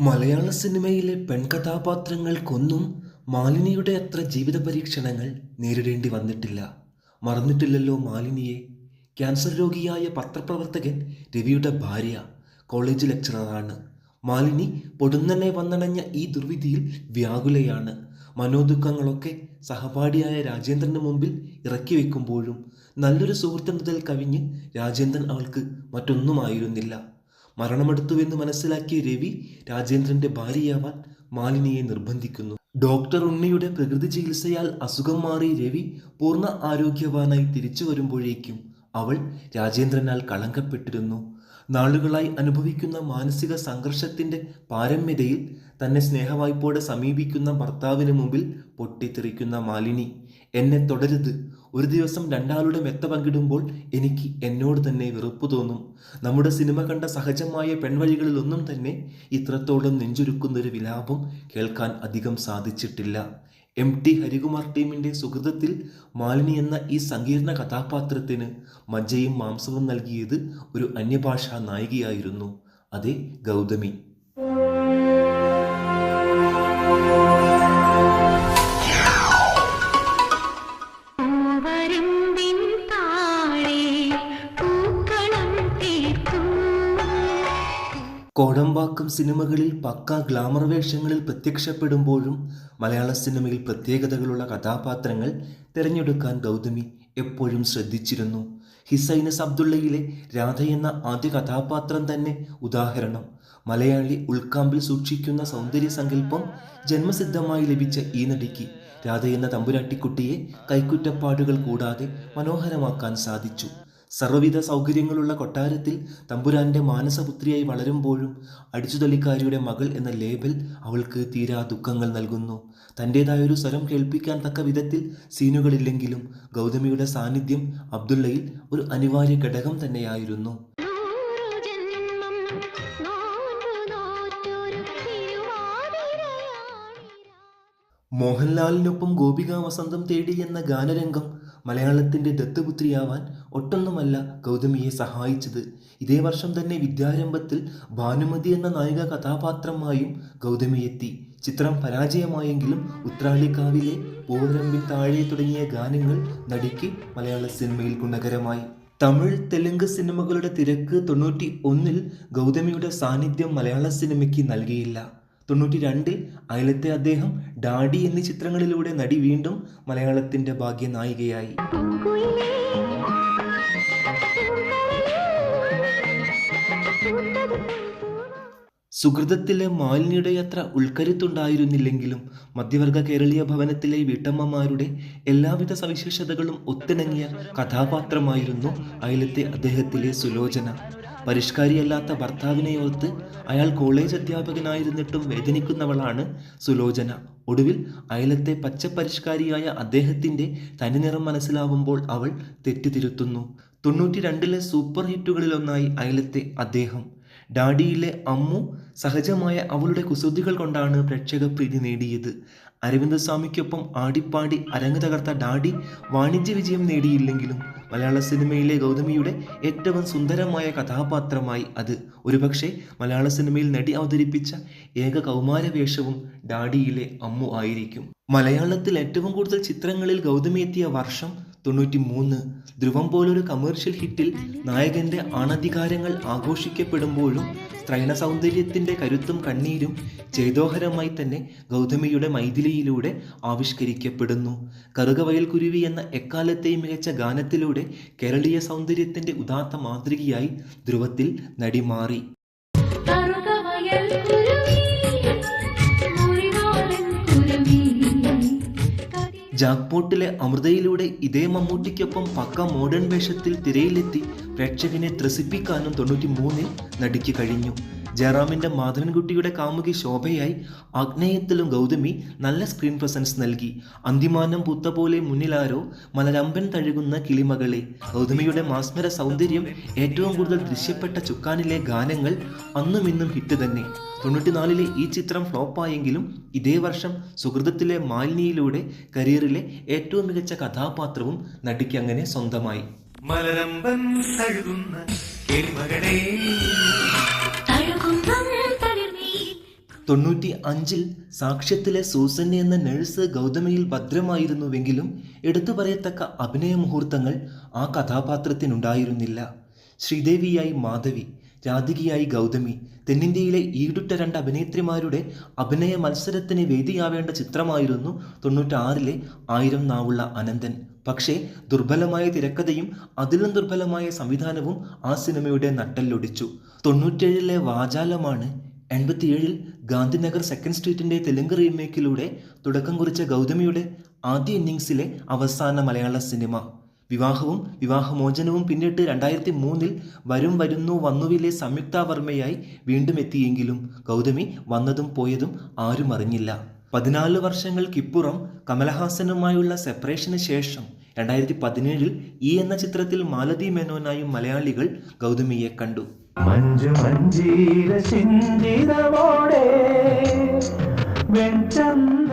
മലയാള സിനിമയിലെ പെൺകഥാപാത്രങ്ങൾക്കൊന്നും മാലിനിയുടെ അത്ര ജീവിത പരീക്ഷണങ്ങൾ നേരിടേണ്ടി വന്നിട്ടില്ല. മറന്നിട്ടില്ലല്ലോ മാലിനിയെ. ക്യാൻസർ രോഗിയായ പത്രപ്രവർത്തകൻ രവിയുടെ ഭാര്യ കോളേജ് ലെക്ചററാണ് മാലിനി പൊടുന്നനെ വന്നണഞ്ഞ ഈ ദുർവിധിയിൽ വ്യാകുലയാണ്. മനോദുഃഖങ്ങളൊക്കെ സഹപാഠിയായ രാജേന്ദ്രന് മുമ്പിൽ ഇറക്കി വെക്കുമ്പോഴും നല്ലൊരു സുഹൃത്ത് മുതൽ കവിഞ്ഞ് രാജേന്ദ്രൻ അവൾക്ക് മറ്റൊന്നുമായിരുന്നില്ല. മരണമെടുത്തുവെന്ന് മനസ്സിലാക്കിയ രവി രാജേന്ദ്രന്റെ ഭാര്യയാവാൻ മാലിനിയെ നിർബന്ധിക്കുന്നു. ഡോക്ടർ ഉണ്ണിയുടെ പ്രകൃതി ചികിത്സയാൽ അസുഖം മാറി രവി പൂർണ ആരോഗ്യവാനായി തിരിച്ചു വരുമ്പോഴേക്കും അവൾ രാജേന്ദ്രനാൽ കളങ്കപ്പെട്ടിരുന്നു. നാളുകളായി അനുഭവിക്കുന്ന മാനസിക സംഘർഷത്തിന്റെ പാരമ്യതയിൽ തന്നെ സ്നേഹവായ്പോടെ സമീപിക്കുന്ന ഭർത്താവിന് മുമ്പിൽ പൊട്ടിത്തെറിക്കുന്ന മാലിനി. എന്നെ തുടരുത്. ഒരു ദിവസം രണ്ടാളുടെ മെത്ത പങ്കിടുമ്പോൾ എനിക്ക് എന്നോട് തന്നെ വെറുപ്പ് തോന്നും. നമ്മുടെ സിനിമ കണ്ട സഹജമായ പെൺവഴികളിലൊന്നും തന്നെ ഇത്രത്തോളം നെഞ്ചുരുക്കുന്നൊരു വിലാപം കേൾക്കാൻ അധികം സാധിച്ചിട്ടില്ല. എം ടി ഹരികുമാർ ടീമിന്റെ സുഹൃതത്തിൽ മാലിനി എന്ന ഈ സങ്കീർണ കഥാപാത്രത്തിന് മജ്ജയും മാംസവും നൽകിയത് ഒരു അന്യഭാഷാ നായികയായിരുന്നു. അതെ ഗൗതമി. കോടമ്പാക്കം സിനിമകളിൽ പക്ക ഗ്ലാമർ വേഷങ്ങളിൽ പ്രത്യക്ഷപ്പെടുമ്പോഴും മലയാള സിനിമയിൽ പ്രത്യേകതകളുള്ള കഥാപാത്രങ്ങൾ തിരഞ്ഞെടുക്കാൻ ഗൗതമി എപ്പോഴും ശ്രദ്ധിച്ചിരുന്നു. ഹിസൈനസ് അബ്ദുള്ളയിലെ രാധ എന്ന ആദ്യ കഥാപാത്രം തന്നെ ഉദാഹരണം. മലയാളി ഉൾക്കാമ്പിൽ സൂക്ഷിക്കുന്ന സൗന്ദര്യ സങ്കല്പം ജന്മസിദ്ധമായി ലഭിച്ച ഈ നടിക്ക് രാധ എന്ന തമ്പുരാട്ടിക്കുട്ടിയെ കൈക്കുറ്റപ്പാടുകൾ കൂടാതെ മനോഹരമാക്കാൻ സാധിച്ചു. സർവവിധ സൗകര്യങ്ങളുള്ള കൊട്ടാരത്തിൽ തമ്പുരാന്റെ മാനസപുത്രിയായി വളരുമ്പോഴും അടിച്ചുതള്ളിക്കാരിയുടെ മകൾ എന്ന ലേബൽ അവൾക്ക് തീരാ ദുഃഖങ്ങൾ നൽകുന്നു. തന്റെതായൊരു സ്വരം കേൾപ്പിക്കാൻ തക്ക വിധത്തിൽ സീനുകളില്ലെങ്കിലും ഗൗതമിയുടെ സാന്നിധ്യം അബ്ദുള്ളയിൽ ഒരു അനിവാര്യ ഘടകം തന്നെയായിരുന്നു. മോഹൻലാലിനൊപ്പം ഗോപിക വസന്തം തേടി എന്ന ഗാനരംഗം മലയാളത്തിന്റെ ദത്തപുത്രിയാവാൻ ഒട്ടൊന്നുമല്ല ഗൗതമിയെ സഹായിച്ചത്. ഇതേ വർഷം തന്നെ വിദ്യാരംഭത്തിൽ ഭാനുമതി എന്ന നായിക കഥാപാത്രമായും ഗൗതമി എത്തി ചിത്രം പരാജയമായെങ്കിലും ഉത്രാളിക്കാവിലെ പോരമ്പി താഴെ തുടങ്ങിയ ഗാനങ്ങൾ നടിക്ക് മലയാള സിനിമയിൽ ഗുണകരമായി. തമിഴ് തെലുങ്ക് സിനിമകളുടെ തിരക്ക് തൊണ്ണൂറ്റി ഒന്നിൽ ഗൗതമിയുടെ സാന്നിധ്യം മലയാള സിനിമയ്ക്ക് നൽകിയില്ല. തൊണ്ണൂറ്റി രണ്ടിൽ അയലത്തെ അദ്ദേഹം ഡാഡി എന്നീ ചിത്രങ്ങളിലൂടെ നടി വീണ്ടും മലയാളത്തിന്റെ ഭാഗ്യ നായികയായി സുഹൃതത്തിലെ മാലിന്യയുടെ അത്ര ഉൾക്കരുത്തുണ്ടായിരുന്നില്ലെങ്കിലും മധ്യവർഗ കേരളീയ ഭവനത്തിലെ വീട്ടമ്മമാരുടെ എല്ലാവിധ സവിശേഷതകളും ഒത്തിണങ്ങിയ കഥാപാത്രമായിരുന്നു അയലത്തെ അദ്ദേഹത്തിലെ സുലോചന. പരിഷ്കാരിയല്ലാത്ത ഭർത്താവിനെ ഓർത്ത് അയാൾ കോളേജ് അധ്യാപകനായിരുന്നിട്ടും വേദനിക്കുന്നവളാണ് സുലോചന. ഒടുവിൽ അയലത്തെ പച്ചപ്പരിഷ്കാരിയായ അദ്ദേഹത്തിന്റെ തനിനിറം മനസ്സിലാവുമ്പോൾ അവൾ തെറ്റുതിരുത്തുന്നു. തൊണ്ണൂറ്റി രണ്ടിലെ സൂപ്പർ ഹിറ്റുകളിലൊന്നായി അയലത്തെ അദ്ദേഹം. ഡാഡിയിലെ അമ്മു സഹജമായ അവളുടെ കുസൃതികൾ കൊണ്ടാണ് പ്രേക്ഷക പ്രീതി നേടിയത്. അരവിന്ദസ്വാമിക്കൊപ്പം ആടിപ്പാടി അരങ്ങ് തകർത്ത ഡാഡി വാണിജ്യ വിജയം നേടിയില്ലെങ്കിലും മലയാള സിനിമയിലെ ഗൗതമിയുടെ ഏറ്റവും സുന്ദരമായ കഥാപാത്രമായി അത്. ഒരുപക്ഷെ മലയാള സിനിമയിൽ നടി അവതരിപ്പിച്ച ഏക കൗമാരവേഷവും ഡാഡിയിലെ അമ്മു ആയിരിക്കും. മലയാളത്തിൽ ഏറ്റവും കൂടുതൽ ചിത്രങ്ങളിൽ ഗൗതമി എത്തിയ വർഷം തൊണ്ണൂറ്റി മൂന്ന് ധ്രുവം പോലൊരു കമേർഷ്യൽ ഹിറ്റിൽ നായകന്റെ ആണധികാരങ്ങൾ ആഘോഷിക്കപ്പെടുമ്പോഴും സ്ത്രൈണ സൗന്ദര്യത്തിന്റെ കരുത്തും കണ്ണീരും ചേതോഹരമായി തന്നെ ഗൗതമിയുടെ മൈഥിലിയിലൂടെ ആവിഷ്കരിക്കപ്പെടുന്നു. കറുകവയൽ കുരുവി എന്ന എക്കാലത്തെയും മികച്ച ഗാനത്തിലൂടെ കേരളീയ സൗന്ദര്യത്തിന്റെ ഉദാത്ത മാതൃകയായി ധ്രുവത്തിൽ നടിമാറി. കറുകവയൽ കതി ജാക്പോട്ടിലെ അമൃതയിലൂടെ ഇതേ മമ്മൂട്ടിക്കൊപ്പം പക്ക മോഡേൺ വേഷത്തിൽ തിരയിലെത്തി പ്രേക്ഷകനെ ത്രസിപ്പിക്കാനും തൊണ്ണൂറ്റി മൂന്നിൽ നടിക്ക് കഴിഞ്ഞു. ജയറാമിന്റെ മാധവൻകുട്ടിയുടെ കാമുകി ശോഭയായി ആഗ്നേയത്തിലും ഗൗതമി നല്ല സ്ക്രീൻ പ്രസൻസ് നൽകി. അന്തിമാനം പുത്ത പോലെ മുന്നിലാരോ മലരമ്പൻ തഴുകുന്ന കിളിമകളെ. ഗൗതമിയുടെ മാസ്മര സൗന്ദര്യം ഏറ്റവും കൂടുതൽ ദൃശ്യപ്പെട്ട ചുക്കാനിലെ ഗാനങ്ങൾ അന്നും ഇന്നും ഹിറ്റ് തന്നെ. തൊണ്ണൂറ്റിനാലിലെ ഈ ചിത്രം ഫ്ലോപ്പായെങ്കിലും ഇതേ വർഷം സുഹൃതത്തിലെ മാലിനിയിലൂടെ കരിയറിലെ ഏറ്റവും മികച്ച കഥാപാത്രവും നടിക്കങ്ങനെ സ്വന്തമായി. മലരമ്പൻ തഴുകുന്ന കിളിമകളെ. തൊണ്ണൂറ്റി അഞ്ചിൽ സാക്ഷ്യത്തിലെ സൂസൻ എന്ന നഴ്സ് ഗൗതമിയിൽ ഭദ്രമായിരുന്നുവെങ്കിലും എടുത്തു പറയത്തക്ക അഭിനയ മുഹൂർത്തങ്ങൾ ആ കഥാപാത്രത്തിനുണ്ടായിരുന്നില്ല. ശ്രീദേവിയായി മാധവി രാധികയായി ഗൗതമി തെന്നിന്ത്യയിലെ ഈടുറ്റ രണ്ട് അഭിനേത്രിമാരുടെ അഭിനയ മത്സരത്തിന് വേദിയാവേണ്ട ചിത്രമായിരുന്നു തൊണ്ണൂറ്റാറിലെ ആയിരം നാവുള്ള അനന്തൻ. പക്ഷേ ദുർബലമായ തിരക്കഥയും അതിലും ദുർബലമായ സംവിധാനവും ആ സിനിമയുടെ നട്ടല്ലൊടിച്ചു. തൊണ്ണൂറ്റേഴിലെ വാചാലമാണ് എൺപത്തിയേഴിൽ ഗാന്ധിനഗർ സെക്കൻഡ് സ്ട്രീറ്റിന്റെ തെലുങ്ക് റീമേക്കിലൂടെ തുടക്കം കുറിച്ച ഗൗതമിയുടെ ആദ്യ ഇന്നിങ്സിലെ അവസാന മലയാള സിനിമ. വിവാഹവും വിവാഹമോചനവും പിന്നിട്ട് രണ്ടായിരത്തി മൂന്നിൽ വരും വരുന്നു വന്നുവിലെ സംയുക്ത വർമ്മയായി വീണ്ടും എത്തിയെങ്കിലും ഗൗതമി വന്നതും പോയതും ആരും അറിഞ്ഞില്ല. പതിനാല് വർഷങ്ങൾക്കിപ്പുറം കമലഹാസനുമായുള്ള സെപ്പറേഷന് ശേഷം രണ്ടായിരത്തി പതിനേഴിൽ ഈ എന്ന ചിത്രത്തിൽ മാലതി മേനോനായും മലയാളികൾ ഗൗതമിയെ കണ്ടു. മഞ്ജു മഞ്ജീര ചിന്തിതമോടെ വെൺചന്ദന